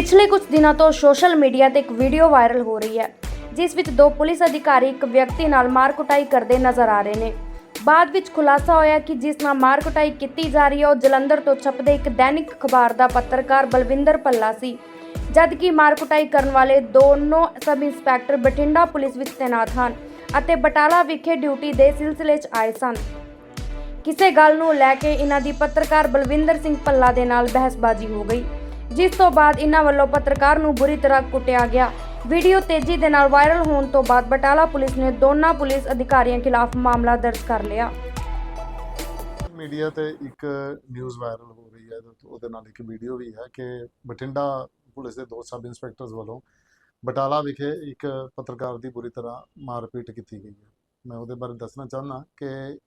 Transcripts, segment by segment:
ਪਿਛਲੇ ਕੁਝ ਦਿਨਾਂ ਤੋਂ ਸੋਸ਼ਲ ਮੀਡੀਆ ਤੇ ਇੱਕ ਵੀਡੀਓ ਵਾਇਰਲ ਹੋ ਰਹੀ ਹੈ, ਜਿਸ ਵਿੱਚ ਦੋ ਪੁਲਿਸ ਅਧਿਕਾਰੀ ਇੱਕ ਵਿਅਕਤੀ ਨਾਲ ਮਾਰਕੁਟਾਈ ਕਰਦੇ ਨਜ਼ਰ ਆ ਰਹੇ ਨੇ। ਬਾਅਦ ਵਿੱਚ ਖੁਲਾਸਾ ਹੋਇਆ ਕਿ ਜਿਸ ਨਾਲ ਮਾਰਕੁਟਾਈ ਕੀਤੀ ਜਾ ਰਹੀ ਹੈ, ਉਹ ਜਲੰਧਰ ਤੋਂ ਛਪਦੇ ਇੱਕ ਦੈਨਿਕ ਅਖਬਾਰ ਦਾ ਪੱਤਰਕਾਰ ਬਲਵਿੰਦਰ ਪੱਲਾ ਸੀ, ਜਦਕਿ ਮਾਰਕੁਟਾਈ ਕਰਨ ਵਾਲੇ ਦੋਨੋਂ ਸਬ ਇੰਸਪੈਕਟਰ ਬਠਿੰਡਾ ਪੁਲਿਸ ਵਿੱਚ ਤੈਨਾਤ ਹਨ ਅਤੇ ਬਟਾਲਾ ਵਿਖੇ ਡਿਊਟੀ ਦੇ ਸਿਲਸਿਲੇ 'ਚ ਆਏ ਸਨ। ਕਿਸੇ ਗੱਲ ਨੂੰ ਲੈ ਕੇ ਇਹਨਾਂ ਦੀ ਪੱਤਰਕਾਰ ਬਲਵਿੰਦਰ ਸਿੰਘ ਪੱਲਾ ਦੇ ਨਾਲ ਬਹਿਸਬਾਜ਼ੀ ਹੋ ਗਈ। ਜਿਸ ਤੋਂ ਬਾਅਦ ਇਹਨਾਂ ਵੱਲੋਂ ਪੱਤਰਕਾਰ ਨੂੰ ਬੁਰੀ ਤਰ੍ਹਾਂ ਕੁੱਟਿਆ ਗਿਆ। ਵੀਡੀਓ ਤੇਜ਼ੀ ਦੇ ਨਾਲ ਵਾਇਰਲ ਹੋਣ ਤੋਂ ਬਾਅਦ ਬਟਾਲਾ ਪੁਲਿਸ ਨੇ ਦੋਨਾਂ ਪੁਲਿਸ ਅਧਿਕਾਰੀਆਂ ਖਿਲਾਫ ਮਾਮਲਾ ਦਰਜ ਕਰ ਲਿਆ। ਮੀਡੀਆ ਤੇ ਇੱਕ ਨਿਊਜ਼ ਵਾਇਰਲ ਹੋ ਰਹੀ ਹੈ, ਤੇ ਉਹਦੇ ਨਾਲ ਇੱਕ ਵੀਡੀਓ ਵੀ ਹੈ ਕਿ ਬਠਿੰਡਾ ਪੁਲਿਸ ਦੇ ਦੋ ਸਬ ਇੰਸਪੈਕਟਰਸ ਵੱਲੋਂ ਬਟਾਲਾ ਵਿਖੇ ਇੱਕ ਪੱਤਰਕਾਰ ਦੀ ਬੁਰੀ ਤਰ੍ਹਾਂ ਮਾਰਪੀਟ ਕੀਤੀ ਗਈ ਹੈ। ਮੈਂ ਉਹਦੇ ਬਾਰੇ ਦੱਸਣਾ ਚਾਹੁੰਦਾ ਕਿ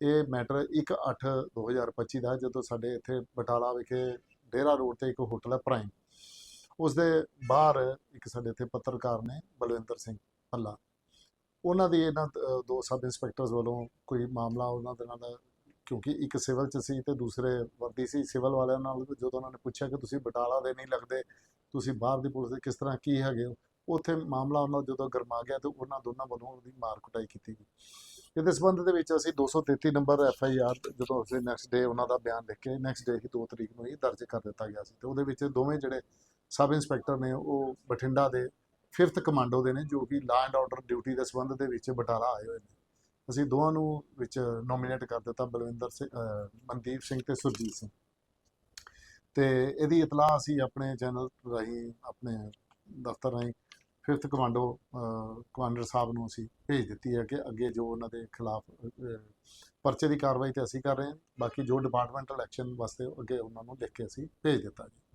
ਇਹ ਮੈਟਰ 1/8/2025 ਦਾ ਜਦੋਂ ਸਾਡੇ ਇੱਥੇ ਬਟਾਲਾ ਵਿਖੇ ਡੇਰਾ ਰੋਡ ਤੇ ਇੱਕ ਹੋਟਲ ਹੈ ਪ੍ਰਾਈਮ। ਉਸ ਦੇ ਬਾਹਰ ਇੱਕ ਸਾਡੇ ਇੱਥੇ ਪੱਤਰਕਾਰ ਨੇ ਬਲਵਿੰਦਰ ਸਿੰਘ ਭੱਲਾ। ਉਹਨਾਂ ਦੀ ਇਹਨਾਂ ਦੋ ਸਬ ਇੰਸਪੈਕਟਰਸ ਵੱਲੋਂ ਕੋਈ ਮਾਮਲਾ ਉਹਨਾਂ ਦੇ ਨਾਲ, ਕਿਉਂਕਿ ਇੱਕ ਸਿਵਲ ਚ ਸੀ ਤੇ ਦੂਸਰੇ ਵਰਦੀ ਸੀ। ਸਿਵਲ ਵਾਲਿਆਂ ਨਾਲ ਜਦੋਂ ਉਹਨਾਂ ਨੇ ਪੁੱਛਿਆ ਕਿ ਤੁਸੀਂ ਬਟਾਲਾ ਦੇ ਨਹੀਂ ਲੱਗਦੇ, ਤੁਸੀਂ ਬਾਹਰ ਦੀ ਪੁਲਿਸ ਦੇ ਕਿਸ ਤਰ੍ਹਾਂ ਕੀ ਹੈਗੇ ਹੋ? ਉੱਥੇ ਮਾਮਲਾ ਉਹਨਾਂ ਜਦੋਂ ਗਰਮਾ ਗਿਆ ਤੇ ਉਹਨਾਂ ਦੋਨਾਂ ਵੱਲੋਂ ਉਹਦੀ ਮਾਰ ਕੁਟਾਈ ਕੀਤੀ ਗਈ। ਇਹਦੇ ਸਬੰਧ ਦੇ ਵਿੱਚ ਅਸੀਂ 233 ਨੰਬਰ ਐਫ ਆਈ ਆਰ ਜਦੋਂ ਅਸੀਂ ਨੈਕਸਟ ਡੇ ਉਹਨਾਂ ਦਾ ਬਿਆਨ ਲਿਖ ਕੇ ਨੈਕਸਟ ਡੇ ਹੀ 2 ਤਰੀਕ ਨੂੰ ਹੀ ਦਰਜ ਕਰ ਦਿੱਤਾ ਗਿਆ ਸੀ ਤੇ ਉਹਦੇ ਵਿੱਚ ਦੋਵੇਂ ਜਿਹੜੇ ਸਬ ਇੰਸਪੈਕਟਰ ਨੇ ਉਹ ਬਠਿੰਡਾ ਦੇ 5th ਕਮਾਂਡੋ ਦੇ ਨੇ ਜੋ ਕਿ ਲਾ ਐਂਡ ਆਰਡਰ ਡਿਊਟੀ ਦੇ ਸਬੰਧ ਦੇ ਵਿੱਚ ਬਟਾਲਾ ਆਏ ਹੋਏ ਨੇ। ਅਸੀਂ ਦੋਵਾਂ ਨੂੰ ਵਿੱਚ ਨੋਮੀਨੇਟ ਕਰ ਦਿੱਤਾ ਬਲਵਿੰਦਰ ਸਿੰਘ ਮਨਦੀਪ ਸਿੰਘ ਤੇ ਸੁਰਜੀਤ ਸਿੰਘ। ਤੇ ਇਹਦੀ ਇਤਲਾਹ ਅਸੀਂ ਆਪਣੇ ਚੈਨਲ ਰਾਹੀਂ, ਆਪਣੇ ਦਫ਼ਤਰ ਰਾਹੀਂ ਫਿਫਥ ਕਮਾਂਡੋ ਕਮਾਂਡਰ ਸਾਹਿਬ ਨੂੰ ਅਸੀਂ ਭੇਜ ਦਿੱਤੀ ਹੈ ਕਿ ਅੱਗੇ ਜੋ ਉਹਨਾਂ ਦੇ ਖਿਲਾਫ ਪਰਚੇ ਦੀ ਕਾਰਵਾਈ ਤੇ ਅਸੀਂ ਕਰ ਰਹੇ ਹਾਂ। ਬਾਕੀ ਜੋ ਡਿਪਾਰਟਮੈਂਟਲ ਐਕਸ਼ਨ ਵਾਸਤੇ ਅੱਗੇ ਉਹਨਾਂ ਨੂੰ ਲਿਖ ਕੇ ਅਸੀਂ ਭੇਜ ਦਿੱਤਾ ਜੀ।